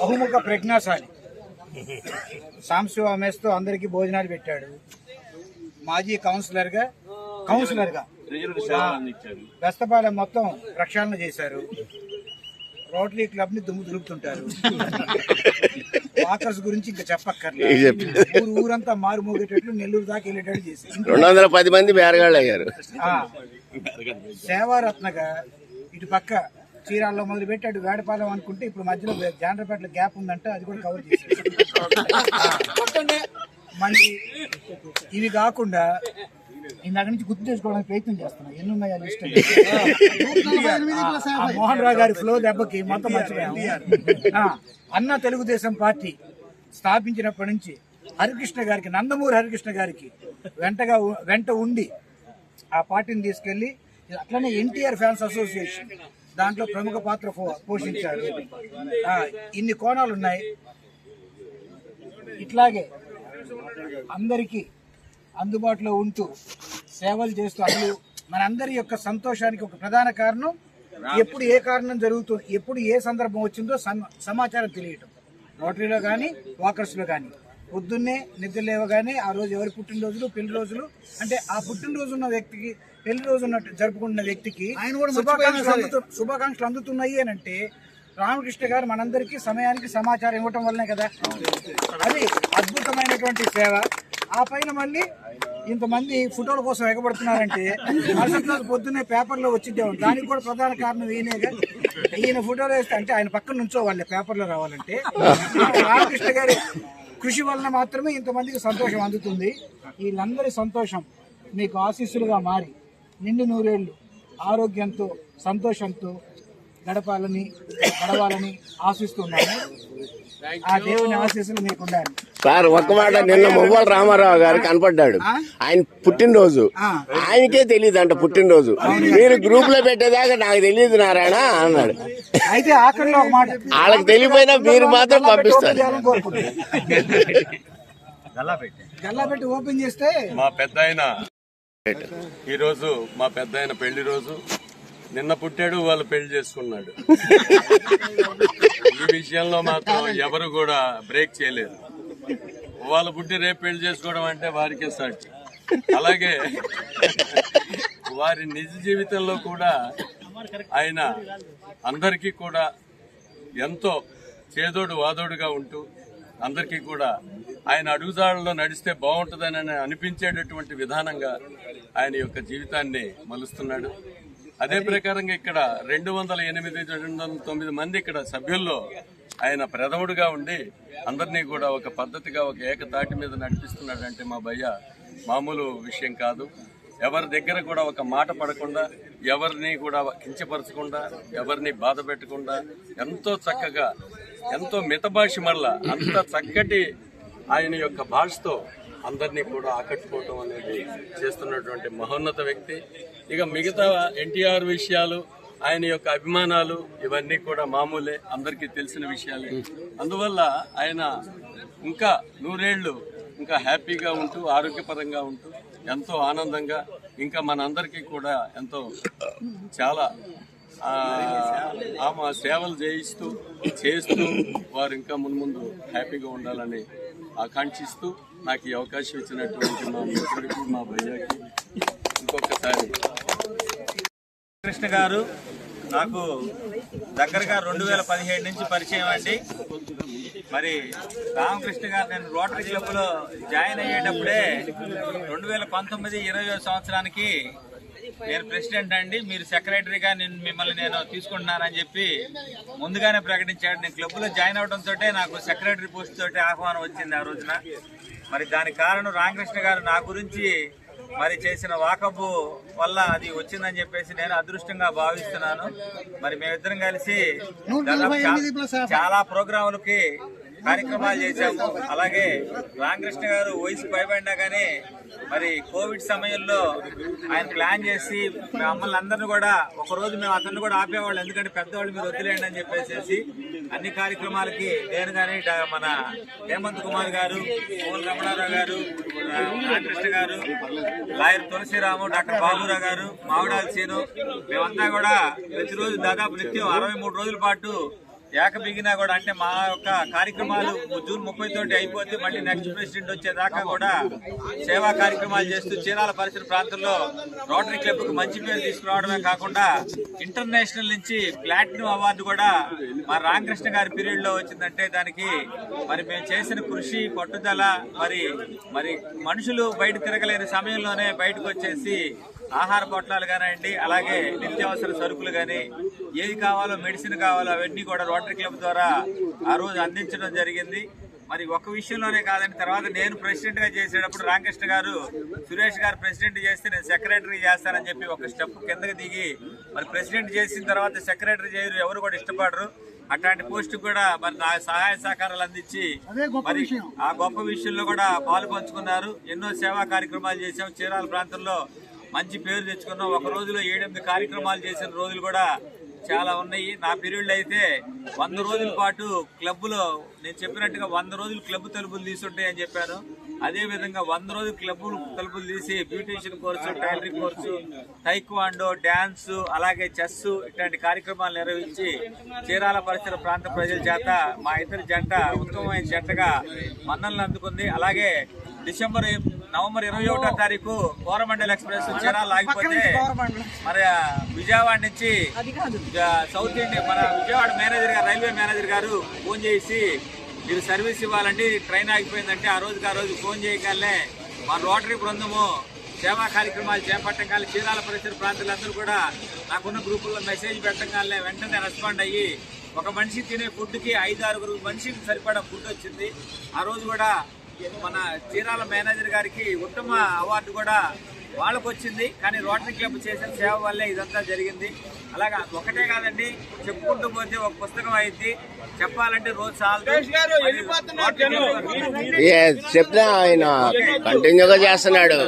బహుముఖ ప్రజ్ఞాశాలి. సాంశివ అమేస్తో అందరికీ భోజనాలు పెట్టాడు. మాజీ కౌన్సిలర్గా కౌన్సిలర్గా. బెస్తపాలెం మొత్తం ప్రక్షాళన చేశారు. రోటరీ క్లబ్ని దుమ్ము దులుపుతుంటారు. వాకర్స్ గురించి ఇంకా చెప్పక్కర్లేదు. ఊరు ఊరంతా మారు మోగేటట్లు నెల్లూరు దాకా వెళ్ళేటట్టు చేశారు. రెండు వందల పది మంది బేరగాళ్ళు అయ్యారు. ఆ, సేవారత్నగా ఇటు పక్క చీరాల్లో మొదలు పెట్టి అటు వేడపాలెం అనుకుంటే ఇప్పుడు మధ్యలో జాండ్రపేటలో గ్యాప్ ఉందంటే అది కూడా కవర్ చేశారు. మళ్ళీ ఇవి కాకుండా ఇందాక నుంచి గుర్తు చేసుకోవడానికి ప్రయత్నం చేస్తున్నా. ఎన్ని ఉన్నాయా లిస్ట్ మోహన్ రావు గారి ఫ్లో దెబ్బకి మొత్తం మర్చిపోయాము ఆ, అన్న తెలుగుదేశం పార్టీ స్థాపించినప్పటి నుంచి హరికృష్ణ గారికి నందమూరి హరికృష్ణ గారికి వెంటగా వెంట ఉండి ఆ పార్టీని తీసుకెళ్ళి అట్లనే ఎన్టీఆర్ ఫ్యాన్స్ అసోసియేషన్ దాంట్లో ప్రముఖ పాత్ర పోషించారు. ఇన్ని కోణాలు ఉన్నాయి. ఇట్లాగే అందరికీ అందుబాటులో ఉంటూ సేవలు చేస్తూ అసలు మనందరి యొక్క సంతోషానికి ఒక ప్రధాన కారణం ఎప్పుడు ఏ కారణం జరుగుతుంది ఎప్పుడు ఏ సందర్భం వచ్చిందో సమాచారం తెలియటం. రోటరీలో కానీ వాకర్స్లో కానీ పొద్దున్నే నిద్ర లేవగానే ఆ రోజు ఎవరి పుట్టినరోజులు పెళ్ళి రోజులు? అంటే ఆ పుట్టినరోజు ఉన్న వ్యక్తికి పెళ్ళి రోజు ఉన్నట్టు జరుపుకుంటున్న వ్యక్తికి శుభాకాంక్షలు అందుతు- శుభాకాంక్షలు అందుతున్నాయి అని అంటే రామకృష్ణ గారు మనందరికీ సమయానికి సమాచారం ఇవ్వటం వల్లనే కదా? అది అద్భుతమైనటువంటి సేవ. ఆ పైన మళ్ళీ ఇంతమంది ఫోటోల కోసం ఎగబడుతున్నారంటే మరుసటి రోజు పొద్దున్నే పేపర్లో వచ్చిందే దానికి కూడా ప్రధాన కారణం ఈయనేగా. ఈయన ఫోటోలు వేస్తే అంటే ఆయన పక్కన నుంచో వాళ్ళే పేపర్లో రావాలంటే. రామకృష్ణ గారి కృషి వలన మాత్రమే ఇంతమందికి సంతోషం అందుతుంది. వీళ్ళందరి సంతోషం మీకు ఆశీస్సులుగా మారి నిండు నూరేళ్ళు ఆరోగ్యంతో సంతోషంతో గడపాలని గడవాలని ఆశిస్తున్నాను. ఆ దేవుని ఆశీస్సులు మీకు ఉండాలి సార్ ఒక్క మాట నిన్న మువ్వల రామారావు గారు కనపడ్డాడు. ఆయన పుట్టినరోజు. ఆయనకే తెలియదు అంట పుట్టినరోజు మీరు గ్రూప్లో పెట్టేదాకా నాకు తెలియదు నారాయణ అన్నాడు. అయితే ఒక వాళ్ళకి తెలియపోయినా మీరు మాత్రం పంపిస్తారు. ఓపెన్ చేస్తే మా పెద్ద ఆయన ఈరోజు మా పెద్ద ఆయన పెళ్ళి రోజు. నిన్న పుట్టాడు వాళ్ళు పెళ్ళి చేసుకున్నాడు. ఈ విషయంలో మాత్రం ఎవరు కూడా బ్రేక్ చేయలేదు. వాళ్ళు పుట్టి రేపు పెళ్ళి చేసుకోవడం అంటే వారికే సాక్షి అలాగే వారి నిజ జీవితంలో కూడా ఆయన అందరికీ కూడా ఎంతో చేదోడు వాదోడుగా ఉంటూ అందరికీ కూడా ఆయన అడుగుజాడల్లో నడిస్తే బాగుంటుందని అనిపించేటటువంటి విధానంగా ఆయన యొక్క జీవితాన్ని మలుస్తున్నాడు. అదే ప్రకారంగా ఇక్కడ రెండు వందల ఎనిమిది రెండు వందల తొమ్మిది మంది ఇక్కడ సభ్యుల్లో ఆయన ప్రథముడుగా ఉండి అందరినీ కూడా ఒక పద్ధతిగా ఒక ఏకతాటి మీద నడిపిస్తున్నాడంటే మా భయ్య మామూలు విషయం కాదు. ఎవరి దగ్గర కూడా ఒక మాట పడకుండా ఎవరిని కూడా కించపరచకుండా ఎవరిని బాధ పెట్టకుండా ఎంతో చక్కగా ఎంతో మితభాషి మరలా అంత చక్కటి ఆయన యొక్క భాషతో అందరినీ కూడా ఆకట్టుకోవటం అనేది చేస్తున్నటువంటి మహోన్నత వ్యక్తి. ఇక మిగతా ఎన్టీఆర్ విషయాలు ఆయన యొక్క అభిమానాలు ఇవన్నీ కూడా మామూలే అందరికీ తెలిసిన విషయాలే. అందువల్ల ఆయన ఇంకా నూరేళ్ళు ఇంకా హ్యాపీగా ఉంటూ ఆరోగ్యపరంగా ఉంటూ ఎంతో ఆనందంగా ఇంకా మనందరికీ కూడా ఎంతో చాలా ఆ, ఆమె సేవలు చేయిస్తూ చేస్తూ వారు ఇంకా మున్ముందు హ్యాపీగా ఉండాలని ఆకాంక్షిస్తూ నాకు ఈ అవకాశం ఇచ్చినటువంటి మా మిత్రుడికి మా భయ్యాకి ఇంకొకసారి కృష్ణ గారు నాకు దగ్గరగా రెండు వేల పదిహేడు నుంచి పరిచయం అండి. మరి రామకృష్ణ గారు నేను రోటరీ క్లబ్లో జాయిన్ అయ్యేటప్పుడే రెండు వేల పంతొమ్మిది ఇరవై సంవత్సరానికి నేను ప్రెసిడెంట్ అండి. మీరు సెక్రటరీగా నేను మిమ్మల్ని నేను తీసుకుంటున్నానని చెప్పి ముందుగానే ప్రకటించాడు. నేను క్లబ్లో జాయిన్ అవడంతో నాకు సెక్రటరీ పోస్ట్ తోటి ఆహ్వానం వచ్చింది ఆ రోజున. మరి దానికి కారణం రామకృష్ణ గారు నా గురించి మరి చేసిన వాకపు వల్ల అది వచ్చిందని చెప్పేసి నేను అదృష్టంగా భావిస్తున్నాను. మరి మేమిద్దరం కలిసి చాలా ప్రోగ్రాములకి కార్యక్రమాలు చేశాము. అలాగే రామకృష్ణ గారు వయసు పైబడినా కానీ మరి కోవిడ్ సమయంలో ఆయన ప్లాన్ చేసి మమ్మల్ని అందరిని కూడా ఒక రోజు మేము అతన్ని కూడా ఆపేవాళ్ళు. ఎందుకంటే పెద్దవాళ్ళు మీరు వదిలేయండి అని చెప్పేసి అన్ని కార్యక్రమాలకి నేను కానీ మన హేమంత్ కుమార్ గారు పోల్ రమణారావు గారు రామకృష్ణ గారు లాయర్ తులసిరాము డాక్టర్ బాబురావు గారు మావిడాల్సీను మేమంతా కూడా ప్రతిరోజు దాదాపు నిత్యం అరవై మూడు రోజుల పాటు ఏకబిగినా కూడా అంటే మా యొక్క కార్యక్రమాలు జూన్ ముప్పై తోటి అయిపోతే మళ్ళీ నెక్స్ట్ ప్రెసిడెంట్ వచ్చేదాకా కూడా సేవా కార్యక్రమాలు చేస్తూ చీరాల పరిసర ప్రాంతంలో రోటరీ క్లబ్కు మంచి పేరు తీసుకురావడమే కాకుండా ఇంటర్నేషనల్ నుంచి ప్లాటినం అవార్డు కూడా మా రామకృష్ణ గారి పీరియడ్లో వచ్చిందంటే దానికి మరి మేము చేసిన కృషి పట్టుదల మరి మరి మనుషులు బయట తిరగలేని సమయంలోనే బయటకు వచ్చేసి ఆహార పొట్లాలు కానివ్వండి అలాగే నిత్యావసర సరుకులు కానీ ఏది కావాలో మెడిసిన్ కావాలో అవన్నీ కూడా రోటరీ క్లబ్ ద్వారా ఆ రోజు అందించడం జరిగింది. మరి ఒక విషయంలోనే కాదండి తర్వాత నేను ప్రెసిడెంట్గా చేసేటప్పుడు రామకృష్ణ గారు సురేష్ గారు ప్రెసిడెంట్ చేస్తే నేను సెక్రటరీ చేస్తానని చెప్పి ఒక స్టెప్ కిందకి దిగి మరి ప్రెసిడెంట్ చేసిన తర్వాత సెక్రటరీ చేయరు ఎవరు కూడా ఇష్టపడరు. అట్లాంటి పోస్ట్ కూడా మరి నా సహాయ సహకారాలు అందించి మరి. ఆ గొప్ప విషయంలో కూడా పాలు పంచుకున్నారు. ఎన్నో సేవా కార్యక్రమాలు చేశాం చీరాల ప్రాంతంలో. మంచి పేరు తెచ్చుకున్నాం. ఒక రోజులో ఏడెనిమిది కార్యక్రమాలు చేసిన రోజులు కూడా చాలా ఉన్నాయి. నా పీరియడ్లో అయితే వంద రోజుల పాటు క్లబ్లో నేను చెప్పినట్టుగా వంద రోజులు క్లబ్ తలుపులు తీసుంటాయి అని చెప్పాను. అదేవిధంగా వంద రోజులు క్లబ్ తలుపులు తీసి beautician course tailoring course taekwondo dance అలాగే చెస్ ఇట్లాంటి కార్యక్రమాలు నిర్వహించి చీరాల పరిసర ప్రాంత ప్రజల చేత మా ఇద్దరి జంట ఉత్తమమైన జంటగా మన్నలను అందుకుంది. అలాగే డిసెంబర్ నవంబర్ ఇరవై ఒకటో తారీఖు కోరమండల్ ఎక్స్ప్రెస్ చీరాల ఆగిపోతే మరి విజయవాడ నుంచి సౌత్ ఇండియా మన విజయవాడ మేనేజర్ గారు రైల్వే మేనేజర్ గారు ఫోన్ చేసి మీరు సర్వీస్ ఇవ్వాలండి ట్రైన్ ఆగిపోయిందంటే ఆ రోజుకి ఆ రోజు ఫోన్ చేయగానే మా రోటరీ బృందము సేవా కార్యక్రమాలు చేపట్టగానే చీరాల పరిసర ప్రాంతాలందరూ కూడా నాకున్న గ్రూపుల్లో మెసేజ్ పెట్టగానే వెంటనే రెస్పాండ్ అయ్యి ఒక మనిషి తినే ఫుడ్కి ఐదు ఆరుగురు మనిషికి సరిపడా ఫుడ్ వచ్చింది. ఆ రోజు కూడా మన చీరాల మేనేజర్ గారికి ఉత్తమ అవార్డు కూడా వాళ్ళకు వచ్చింది కానీ రోటరీ క్లబ్ చేసిన సేవ వల్లే ఇదంతా జరిగింది. అలాగా ఒకటే కాదండి చెప్పుకుంటూ పోతే ఒక పుస్తకం అయింది. చెప్పాలంటే రోజు చాలు చెప్తే ఆయన కంటిన్యూగా చేస్తున్నాడు.